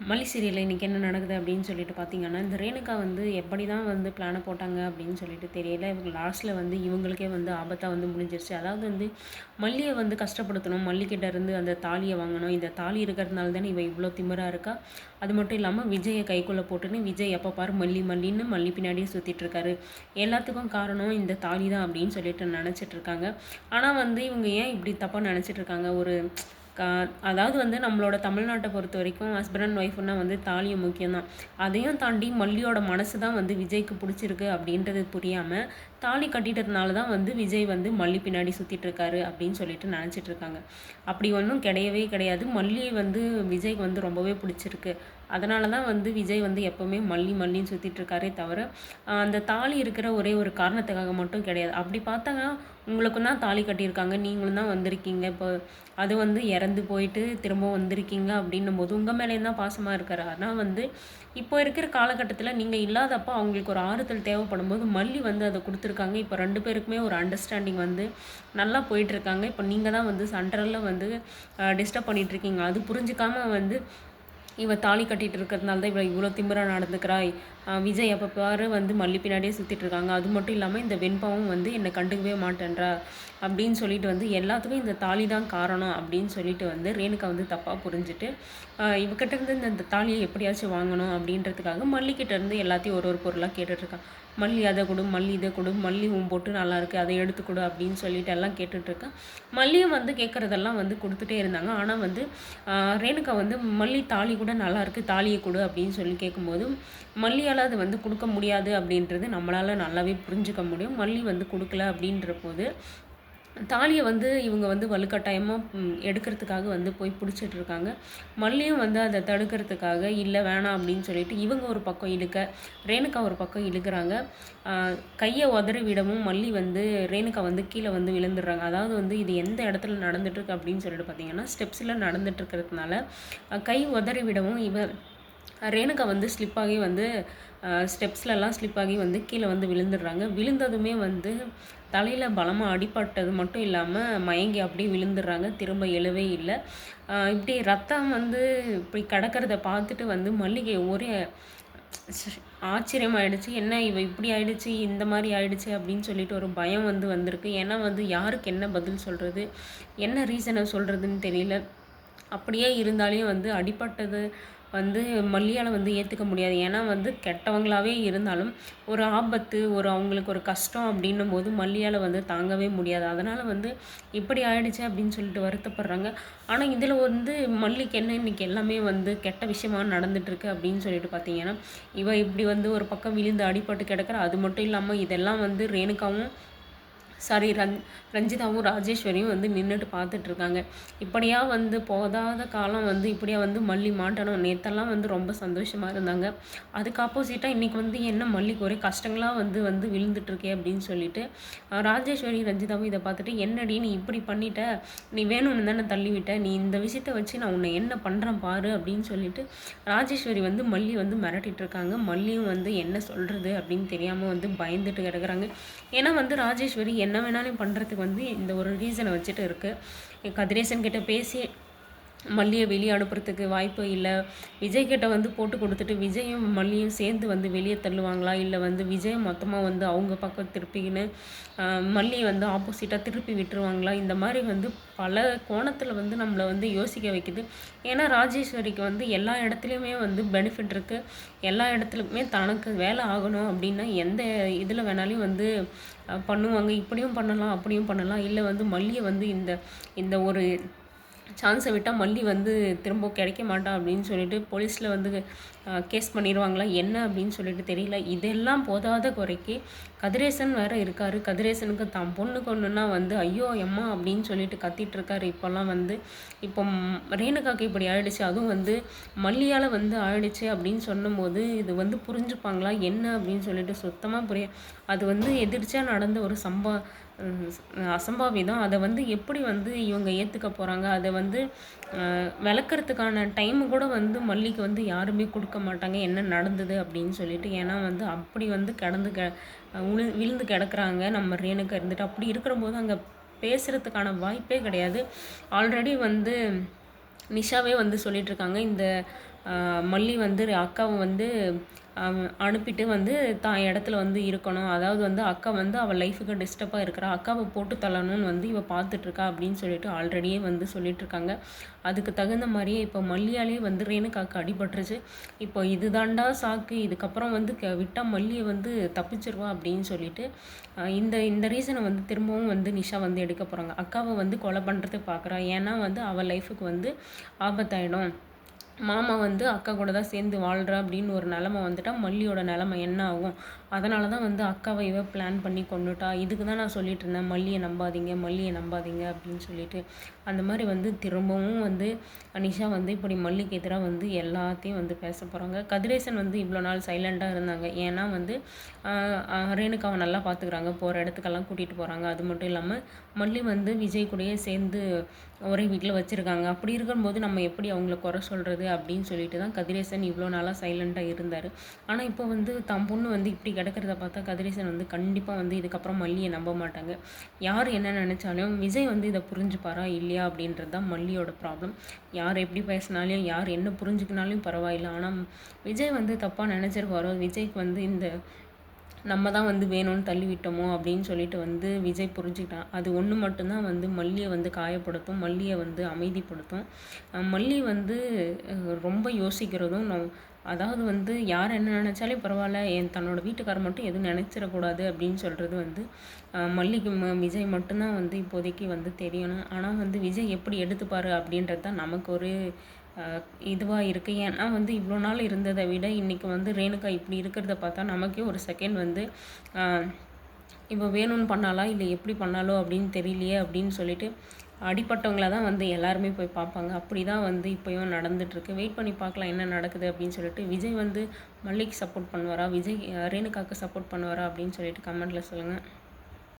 மல்லி சீரியலில் இன்றைக்கி என்ன நடக்குது அப்படின்னு சொல்லிட்டு பார்த்தீங்கன்னா இந்த ரேணுகா வந்து எப்படி தான் வந்து பிளானை போட்டாங்க அப்படின்னு சொல்லிட்டு தெரியல. இவங்க லாஸ்ட்டில் வந்து இவங்களுக்கே வந்து ஆபத்தாக வந்து முடிஞ்சிருச்சு. அதாவது வந்து மல்லியை வந்து கஷ்டப்படுத்தணும். மல்லிக்கிட்ட இருந்து அந்த தாலியை வாங்கணும். இந்த தாலி இருக்கிறதுனால தானே இவ இவ்வளோ திமிராக இருக்கா? அது மட்டும் இல்லாமல் விஜயை கைக்குள்ளே போட்டுன்னு விஜய் எப்போ பாரு மல்லி மல்லின்னு மல்லி பின்னாடியே சுற்றிட்டு இருக்காரு. எல்லாத்துக்கும் காரணம் இந்த தாலி தான் அப்படின்னு சொல்லிட்டு நினச்சிட்டு இருக்காங்க. ஆனால் வந்து இவங்க ஏன் இப்படி தப்பாக நினச்சிட்டு இருக்காங்க? ஒரு கா அதாவது வந்து நம்மளோட தமிழ்நாட்டை பொறுத்த வரைக்கும் ஹஸ்பண்ட் அண்ட் ஒய்ஃப்னா வந்து தாலியும் முக்கியம்தான். அதையும் தாண்டி மல்லியோட மனசு தான் வந்து விஜய்க்கு பிடிச்சிருக்கு அப்படின்றது புரியாமல் தாலி கட்டிட்டதுனால தான் வந்து விஜய் வந்து மல்லி பின்னாடி சுற்றிட்டு இருக்காரு அப்படின்னு சொல்லிட்டு நினச்சிட்டு இருக்காங்க. அப்படி ஒன்றும் கிடையவே கிடையாது. மல்லி வந்து விஜய்க்கு வந்து ரொம்பவே பிடிச்சிருக்கு. அதனால தான் வந்து விஜய் வந்து எப்போவுமே மல்லி மல்லின்னு சுற்றிட்டு இருக்காரே தவிர அந்த தாலி இருக்கிற ஒரே ஒரு காரணத்துக்காக மட்டும் கிடையாது. அப்படி பார்த்தாங்க உங்களுக்கும் தான் தாலி கட்டியிருக்காங்க. நீங்களும் தான் வந்திருக்கீங்க. இப்போ அது வந்து இறந்து போயிட்டு திரும்ப வந்திருக்கீங்க அப்படின்னும் போது உங்கள் மேலேயும் தான் பாசமாக இருக்காரு. ஆனால் வந்து இப்போ இருக்கிற காலகட்டத்தில் நீங்கள் இல்லாதப்போ அவங்களுக்கு ஒரு ஆறுதல் தேவைப்படும் போது மல்லி வந்து அதை கொடுத்துருக்காங்க. இப்போ ரெண்டு பேருக்குமே ஒரு அண்டர்ஸ்டாண்டிங் வந்து நல்லா போயிட்டுருக்காங்க. இப்போ நீங்கள் தான் வந்து சண்டரில் வந்து டிஸ்டர்ப் பண்ணிகிட்ருக்கீங்க அது புரிஞ்சுக்காமல் வந்து இவ தாலி கட்டிகிட்டு இருக்கிறதுனால தான் இவள் இவ்வளோ திமிராக நடந்துக்கிறாய். விஜய் அப்போ பாரு வந்து மல்லி பின்னாடியே சுற்றிட்டுருக்காங்க அது மட்டும் இல்லாமல் இந்த வெண்பாவும் வந்து என்னை கண்டுக்கவே மாட்டேன்றா அப்படின்னு சொல்லிட்டு வந்து எல்லாத்துக்கும் இந்த தாலி தான் காரணம் அப்படின்னு சொல்லிட்டு வந்து ரேணுகா வந்து தப்பாக புரிஞ்சுட்டு இவக்கிட்ட இருந்து இந்த தாலியை எப்படியாச்சும் வாங்கணும் அப்படின்றதுக்காக மல்லிக்கிட்ட இருந்து எல்லாத்தையும் ஒரு ஒரு பொருளாக கேட்டுட்ருக்கான் மல்லி அதை கொடு மல்லி இதை கொடு மல்லி உன் போட்டு நல்லா இருக்குது அதை எடுத்து கொடு அப்படின்னு சொல்லிட்டு எல்லாம் கேட்டுட்ருக்கேன் மல்லியும் வந்து கேட்குறதெல்லாம் வந்து கொடுத்துட்டே இருந்தாங்க. ஆனால் வந்து ரேணுகா வந்து மல்லி தாலி கூட நல்லா இருக்குது தாலியை கொடு அப்படின்னு சொல்லி கேட்கும்போது மல்லியால் அது வந்து கொடுக்க முடியாது அப்படின்றது நம்மளால் நல்லாவே புரிஞ்சுக்க முடியும். மல்லி வந்து கொடுக்கல அப்படின்ற போது தாலியை வந்து இவங்க வந்து வலுக்கட்டாயமாக எடுக்கிறதுக்காக வந்து போய் பிடிச்சிட்டு இருக்காங்க. மல்லியும் வந்து அதை தடுக்கிறதுக்காக இல்லை வேணாம் அப்படின்னு சொல்லிட்டு இவங்க ஒரு பக்கம் இழுக்க ரேணுகா ஒரு பக்கம் இழுக்கிறாங்க. கையை உதறி விடவும் மல்லி வந்து ரேணுகா வந்து கீழே வந்து விழுந்துடுறாங்க. அதாவது வந்து இது எந்த இடத்துல நடந்துட்டுருக்கு அப்படின்னு சொல்லிட்டு பார்த்தீங்கன்னா ஸ்டெப்ஸில் நடந்துட்டுருக்கிறதுனால கை உதறி விடவும் இவன் ரேணுகா வந்து ஸ்லிப்பாகி வந்து ஸ்டெப்ஸ்லலாம் ஸ்லிப்பாகி வந்து கீழே வந்து விழுந்துடுறாங்க. விழுந்ததுமே வந்து தலையில் பலமாக அடிபட்டது மட்டும் இல்லாமல் மயங்கி அப்படியே விழுந்துடுறாங்க. திரும்ப எழுவே இல்லை. இப்படி ரத்தம் வந்து இப்படி கிடக்கிறத பார்த்துட்டு வந்து மல்லிகை ஒரே ஆச்சரியமாயிடுச்சு. என்ன இவ இப்படி ஆயிடுச்சு? இந்த மாதிரி ஆயிடுச்சு? அப்படின்னு சொல்லிட்டு ஒரு பயம் வந்து வந்திருக்கு. ஏன்னா வந்து யாருக்கு என்ன பதில் சொல்கிறது என்ன ரீசனை சொல்கிறதுன்னு தெரியல. அப்படியே இருந்தாலே வந்து அடிப்பட்டது வந்து மல்லியால் வந்து ஏற்றுக்க முடியாது. ஏன்னா வந்து கெட்டவங்களாகவே இருந்தாலும் ஒரு ஆபத்து ஒரு அவங்களுக்கு ஒரு கஷ்டம் அப்படின்னும் போது மல்லியால் வந்து தாங்கவே முடியாது. அதனால் வந்து இப்படி ஆயிடுச்சு அப்படின்னு சொல்லிட்டு வருத்தப்படுறாங்க. ஆனால் இதில் வந்து மல்லிக்கு என்ன இன்றைக்கி எல்லாமே வந்து கெட்ட விஷயமாக நடந்துட்டுருக்கு அப்படின்னு சொல்லிட்டு பார்த்தீங்கன்னா இவ இப்படி வந்து ஒரு பக்கம் விழுந்து அடிபட்டு கிடக்கிற. அது மட்டும் இல்லாமல் இதெல்லாம் வந்து ரேணுகாவும் சாரி ரன் ரஞ்சிதாவும் ராஜேஸ்வரியும் வந்து நின்றுட்டு பார்த்துட்ருக்காங்க. இப்படியா வந்து போதாத காலம் வந்து இப்படியா வந்து மல்லி மாட்டணும். நேற்றெல்லாம் வந்து ரொம்ப சந்தோஷமாக இருந்தாங்க. அதுக்கு ஆப்போசிட்டாக இன்றைக்கி வந்து என்ன மல்லிக்கு ஒரே கஷ்டங்களாக வந்து வந்து விழுந்துட்டுருக்கே அப்படின்னு சொல்லிட்டு ராஜேஸ்வரி ரஞ்சிதாவும் இதை பார்த்துட்டு என்னடி நீ இப்படி பண்ணிட்ட? நீ வேணும்னு தானே தள்ளிவிட்ட? நீ இந்த விஷயத்த வச்சு நான் உன்னை என்ன பண்ணுறேன் பாரு? அப்படின்னு சொல்லிட்டு ராஜேஸ்வரி வந்து மல்லி வந்து மிரட்டிட்டு இருக்காங்க மல்லியும் வந்து என்ன சொல்கிறது அப்படின்னு தெரியாமல் வந்து பயந்துட்டு கிடக்குறாங்க. ஏன்னா வந்து ராஜேஸ்வரி என்ன வேணாலும் பண்ணுறதுக்கு வந்து இந்த ஒரு ரீசனை வச்சுட்டு இருக்குது கதிரேசன் கிட்டே பேசி மல்லியை வெளியே அனுப்புறதுக்கு வாய்ப்பு இல்லை. விஜய்கிட்ட வந்து போட்டு கொடுத்துட்டு விஜயும் மல்லியும் சேர்ந்து வந்து வெளியே தள்ளுவாங்களா? இல்லை வந்து விஜய் மொத்தமாக வந்து அவங்க பக்கம் திருப்பிக்கின்னு மல்லியை வந்து ஆப்போசிட்டாக திருப்பி விட்டுருவாங்களா? இந்த மாதிரி வந்து பல கோணத்தில் வந்து நம்மளை வந்து யோசிக்க வைக்குது. ஏன்னா ராஜேஸ்வரிக்கு வந்து எல்லா இடத்துலையுமே வந்து பெனிஃபிட் இருக்குது எல்லா இடத்துலையுமே தனக்கு வேலை ஆகணும் அப்படின்னா எந்த இதில் வேணாலும் வந்து பண்ணுவாங்க. இப்படியும் பண்ணலாம் அப்படியும் பண்ணலாம். இல்லை வந்து மல்லியை வந்து இந்த இந்த ஒரு சான்ஸை விட்டால் மல்லி வந்து திரும்ப கிடைக்க மாட்டான் அப்படின்னு சொல்லிட்டு போலீஸில் வந்து கேஸ் பண்ணிடுவாங்களா என்ன அப்படின்னு சொல்லிட்டு தெரியல. இதெல்லாம் போதாத குறைக்கு கதிரேசன் வேறு இருக்கார். கதிரேசனுக்கு தான் பொண்ணு கொண்டுன்னா வந்து ஐயோ அம்மா அப்படின்னு சொல்லிட்டு கத்திட்டு இருக்காரு. இப்போல்லாம் வந்து இப்போ ரேணுகாக்கு இப்படி ஆயிடுச்சு. அதுவும் வந்து மல்லியால் வந்து ஆயிடுச்சு அப்படின்னு சொன்னும்போது இது வந்து புரிஞ்சுப்பாங்களா? என்ன அப்படின்னு சொல்லிட்டு சுத்தமாக புரிய அது வந்து எதிர்ச்சியாக நடந்த ஒரு சம்பா அசம்பாவிதம். அதை வந்து எப்படி வந்து இவங்க ஏற்றுக்க போகிறாங்க அதை வந்து விளக்குறதுக்கான டைமு கூட வந்து மல்லிக்கு வந்து யாருமே கொடுக்க மாட்டாங்க. என்ன நடந்தது அப்படின்னு சொல்லிட்டு. ஏன்னா வந்து அப்படி வந்து கிடந்து க உழு விழுந்து கிடக்குறாங்க. நம்ம ரேணுக்கு இருந்துட்டு. அப்படி இருக்கிற போது அங்கே பேசுகிறதுக்கான வாய்ப்பே கிடையாது. ஆல்ரெடி வந்து நிஷாவே வந்து சொல்லிகிட்ருக்காங்க இந்த மல்லி வந்து அக்காவை வந்து அனுப்பிட்டு வந்து தான் இடத்துல வந்து இருக்கணும். அதாவது வந்து அக்கா வந்து அவள் லைஃபுக்கு டிஸ்டர்பாக இருக்கிறா. அக்காவை போட்டு தள்ளணும்னு வந்து இவள் பார்த்துட்ருக்கா அப்படின்னு சொல்லிட்டு ஆல்ரெடியே வந்து சொல்லிகிட்ருக்காங்க அதுக்கு தகுந்த மாதிரியே இப்போ மல்லியாலே வந்து ரேணுக்காக்கு அடிபட்டுருச்சு. இப்போ இதுதாண்டா சாக்கு. இதுக்கப்புறம் வந்து க விட்டால் மல்லியை வந்து தப்பிச்சிருவா அப்படின்னு சொல்லிட்டு இந்த இந்த ரீசனை வந்து திரும்பவும் வந்து நிஷா வந்து எடுக்க போகிறாங்க அக்காவை வந்து கொலை பண்ணுறது பார்க்குறா. ஏன்னா வந்து அவள் லைஃபுக்கு வந்து ஆபத்தாயிடும். மாமா வந்து அக்கா கூட தான் சேர்ந்து வாழ்கிறா அப்படின்னு ஒரு நிலமை வந்துட்டால் மல்லியோட நிலமை என்ன ஆகும்? அதனால தான் வந்து அக்காவை இவ பிளான் பண்ணி கொண்டுட்டா. இதுக்கு தான் நான் சொல்லிட்டு இருந்தேன். மல்லியை நம்பாதீங்க மல்லியை நம்பாதீங்க அப்படின்னு சொல்லிட்டு. அந்த மாதிரி வந்து திரும்பவும் வந்து அனிஷா வந்து இப்படி மல்லிக்கு எதிராக வந்து எல்லாத்தையும் வந்து பேச போகிறாங்க கதிரேசன் வந்து இவ்வளோ நாள் சைலண்ட்டாக இருந்தாங்க. ஏன்னா வந்து ரேணுக்காவை நல்லா பார்த்துக்கிறாங்க போகிற இடத்துக்கெல்லாம் கூட்டிகிட்டு போகிறாங்க அது மட்டும் இல்லாமல் மல்லி வந்து விஜய் கூடயே சேர்ந்து ஒரே வீட்டில் வச்சுருக்காங்க. அப்படி இருக்கும்போது நம்ம எப்படி அவங்கள குறை சொல்கிறது அப்படின்னு சொல்லிட்டு தான் கதிரேசன் இவ்வளோ நாளாக சைலண்ட்டாக இருந்தார். ஆனால் இப்போ வந்து தம் பொண்ணு வந்து இப்படி கிடக்கிறத பார்த்தா கதிரேசன் வந்து கண்டிப்பாக வந்து இதுக்கப்புறம் மல்லியை நம்ப மாட்டாங்க. யார் என்ன நினச்சாலும் விஜய் வந்து இதை புரிஞ்சுப்பாரா இல்லையா அப்படின்றது தான் மல்லியோட ப்ராப்ளம் யார் எப்படி பேசினாலும் யார் என்ன புரிஞ்சுக்கினாலும் பரவாயில்ல. ஆனால் விஜய் வந்து தப்பாக நினச்சிருப்பாரோ விஜய்க்கு வந்து இந்த நம்ம தான் வந்து வேணும்னு தள்ளிவிட்டோமோ அப்படின்னு சொல்லிட்டு வந்து விஜய் புரிஞ்சுக்கிட்டான். அது ஒன்று மட்டும்தான் வந்து மல்லியை வந்து காயப்படுத்தும் மல்லியை வந்து அமைதிப்படுத்தும். மல்லி வந்து ரொம்ப யோசிக்கிறதும் நம் அதாவது வந்து யார் என்ன நினச்சாலே பரவாயில்ல என் தன்னோட வீட்டுக்காரர் மட்டும் எதுவும் நினச்சிடக்கூடாது அப்படின்னு சொல்கிறது வந்து மல்லிக்கு விஜய் மட்டும்தான் வந்து இப்போதைக்கு வந்து தெரியணும். ஆனால் வந்து விஜய் எப்படி எடுத்துப்பார் அப்படின்றது தான் நமக்கு ஒரு இதுவாக இருக்குது ஏன்னா வந்து இவ்வளோ நாள் இருந்ததை விட இன்றைக்கி வந்து ரேணுகா இப்படி இருக்கிறத பார்த்தா நமக்கே ஒரு செகண்ட் வந்து இப்போ வேணும்னு பண்ணாலா இல்லை எப்படி பண்ணாலோ அப்படின்னு தெரியலையே அப்படின்னு சொல்லிட்டு அடிப்பட்டவங்கள தான் வந்து எல்லாருமே போய் பார்ப்பாங்க. அப்படி தான் வந்து இப்போயும் நடந்துகிட்ருக்கு வெயிட் பண்ணி பார்க்கலாம் என்ன நடக்குது அப்படின்னு சொல்லிட்டு விஜய் வந்து மல்லிக்கு சப்போர்ட் பண்ணுவாரா? விஜய் ரேணுகாவுக்கு சப்போர்ட் பண்ணுவாரா அப்படின்னு சொல்லிட்டு கமெண்ட்டில் சொல்லுங்கள்